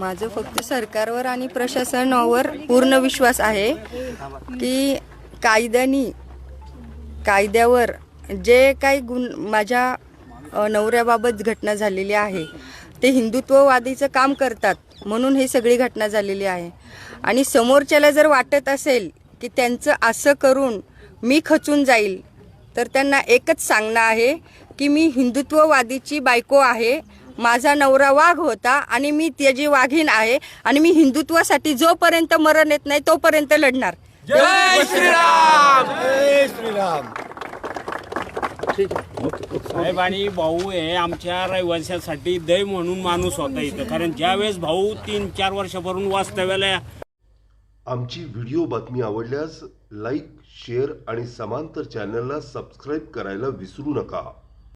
माझं फक्त सरकारवर आणि प्रशासनावर पूर्ण विश्वास आहे की कायद्यानी कायद्यावर जे काही गुण माझ्या नवऱ्याबाबत घटना झालेली आहे ते हिंदुत्ववादीचं काम करतात म्हणून ही सगळी घटना झालेली आहे. आणि समोरच्याला जर वाटत असेल की त्यांचं असं करून मी खचून जाईल तर त्यांना एकच सांगणं आहे की मी हिंदुत्ववादीची बायको आहे माझा नवरा वाघ होता आणि मी त्याची वाघीण आहे आणि मी हिंदुत्वासाठी जोपर्यंत मरण येत नाही तोपर्यंत लढणार. साहेब आणि भाऊ हे आमच्या रहिवाशासाठी दै म्हणून माणूस होता इथं. कारण ज्यावेळेस भाऊ तीन चार वर्षापासून वास्तव्याला आमची व्हिडिओ बातमी आवडल्यास लाईक शेअर आणि समांतर चॅनलला सबस्क्राईब करायला विसरू नका.